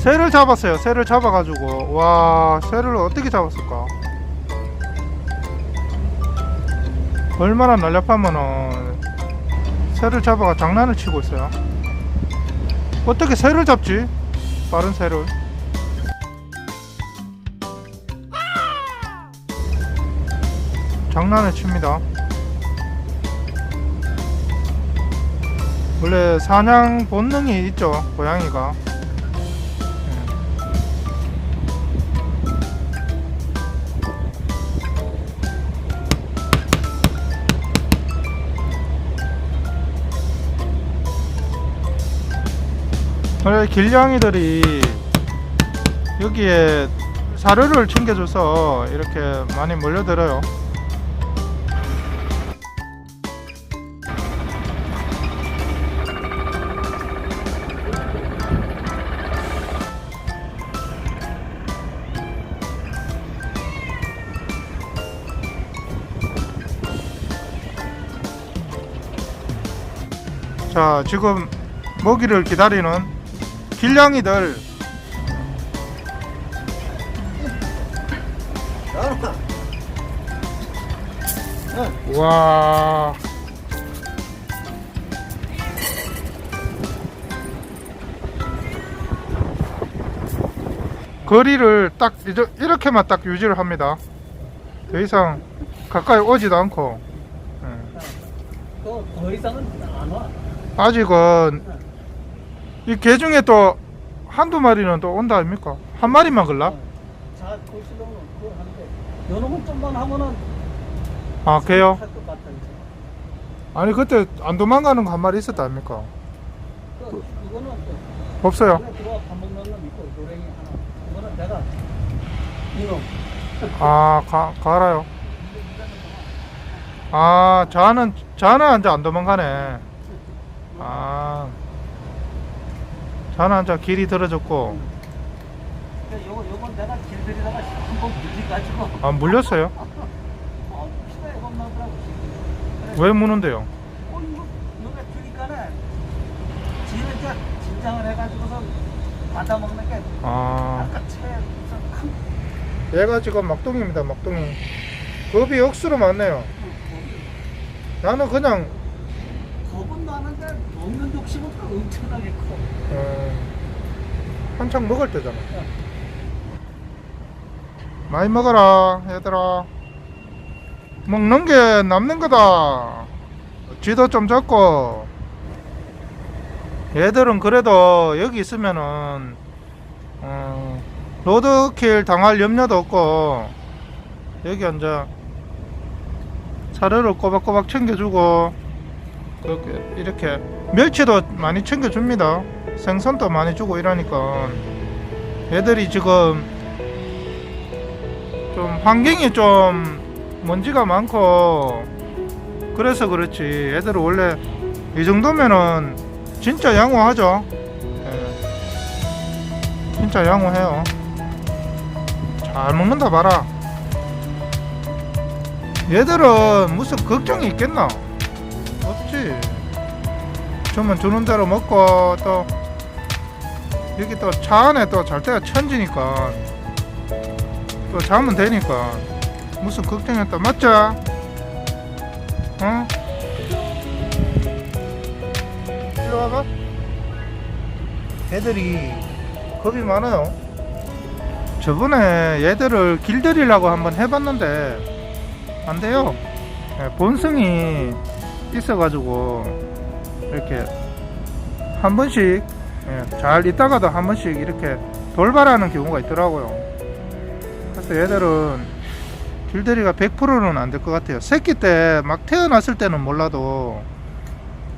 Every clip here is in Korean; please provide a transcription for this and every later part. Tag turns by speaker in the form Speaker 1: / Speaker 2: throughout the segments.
Speaker 1: 새를 잡았어요. 새를 잡아가지고 와 새를 어떻게 잡았을까? 얼마나 날렵하면은 새를 잡아가 장난을 치고 있어요. 어떻게 새를 잡지? 빠른 새를. 장난을 칩니다. 원래 사냥 본능이 있죠, 고양이가. 원래 길냥이들이 여기에 사료를 챙겨줘서 이렇게 많이 몰려들어요. 자, 지금 먹이를 기다리는 길냥이들 와 거리를 딱 이렇게만 딱 유지를 합니다 더 이상 가까이 오지도 않고 예.
Speaker 2: 또더 이상은 안 와.
Speaker 1: 아직은 이 개 중에 또 한두 마리는 또 온다 아닙니까? 한 마리만 걸라?
Speaker 2: 자, 하는데 요놈은 좀만 하면은
Speaker 1: 아 개요?
Speaker 2: 할것 같아 이제.
Speaker 1: 아니 그때 안 도망가는 거 한 마리 있었다 아닙니까?
Speaker 2: 그또
Speaker 1: 없어요?
Speaker 2: 안에 들어와 밥 먹는 놈 있고 노랭이 하나. 이거는 내가 이놈.
Speaker 1: 아 가, 가라요 아 자는 자는 이제 안 도망가네 아 이제 길이 들어졌고.
Speaker 2: 근데 요거 요건 내가 길들이다가 한번 물리가지고.
Speaker 1: 아 물렸어요?
Speaker 2: 어, 피가 이건 나더라고.
Speaker 1: 왜 무는데요?
Speaker 2: 어, 이거 여기 주니까는 지는 이제 진장을 해가지고서 받아 먹는 게
Speaker 1: 아.
Speaker 2: 아까 채 무슨 큰
Speaker 1: 얘가 지금 막둥이입니다 막둥이. 겁이 억수로 많네요. 나는 그냥
Speaker 2: 나는데 먹는 욕심은 또 엄청나게 커.
Speaker 1: 어, 한창 먹을 때잖아. 많이 먹어라, 얘들아. 먹는 게 남는 거다. 쥐도 좀 잡고. 얘들은 그래도 여기 있으면은, 어, 로드킬 당할 염려도 없고, 여기 앉아 사료를 꼬박꼬박 챙겨주고, 그렇게, 이렇게, 멸치도 많이 챙겨줍니다. 생선도 많이 주고 이러니까 애들이 지금 좀 환경이 좀 먼지가 많고 그래서 그렇지. 애들은 원래 이 정도면은 진짜 양호하죠. 예. 진짜 양호해요. 잘 먹는다 봐라. 얘들은 무슨 걱정이 있겠나 없지 주면 주는 대로 먹고 또 여기 또 차 안에 또 잘 때가 천지니까 또 자면 되니까 무슨 걱정했다 맞죠? 어? 일로 와봐 애들이 겁이 많아요 저번에 얘들을 길들이려고 한번 해봤는데 안 돼요 예, 본성이 있어가지고 이렇게 한 번씩 예, 잘 있다가도 한 번씩 이렇게 돌발하는 경우가 있더라고요. 그래서 얘들은 길들이가 100%는 안 될 것 같아요. 새끼 때 막 태어났을 때는 몰라도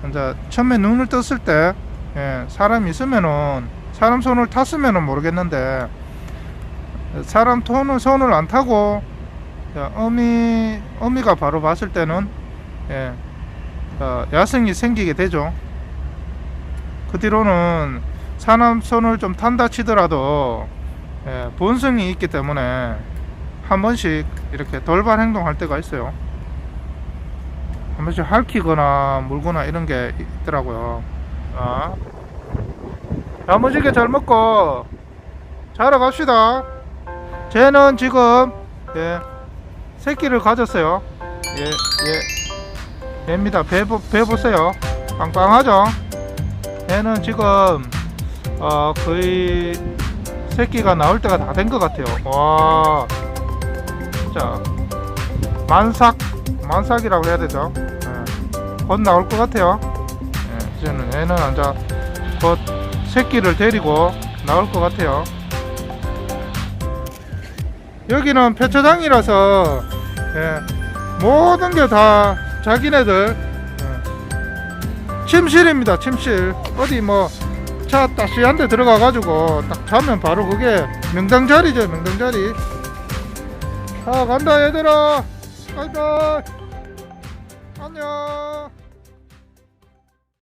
Speaker 1: 이제 처음에 눈을 떴을 때 예, 사람 있으면은 사람 손을 탔으면은 모르겠는데 사람 손을 손을 안 타고 야, 어미 어미가 바로 봤을 때는 예, 어, 야생이 생기게 되죠. 그 뒤로는 손을 좀 탄다 치더라도 예, 본성이 있기 때문에 한 번씩 이렇게 돌발 행동할 때가 있어요. 한 번씩 핥히거나 물거나 이런 게 있더라고요. 자, 야무지게 잘 먹고 자러 갑시다. 쟤는 지금 예, 새끼를 가졌어요. 예, 예. 얘입니다. 배, 보- 배 보세요. 빵빵하죠? 얘는 지금 어, 거의 새끼가 나올 때가 다 된 것 같아요. 와, 진짜 만삭, 만삭이라고 해야 되죠? 예, 곧 나올 것 같아요. 예, 이제는 얘는 이제 곧 새끼를 데리고 나올 것 같아요. 여기는 폐차장이라서 예, 모든 게 다 자기네들 예, 침실입니다. 침실 어디 뭐 차 따시한 데 들어가 가지고 딱 자면 바로 그게 명당 자리죠. 명당 자리. 자 간다 얘들아. 바이바이. 안녕.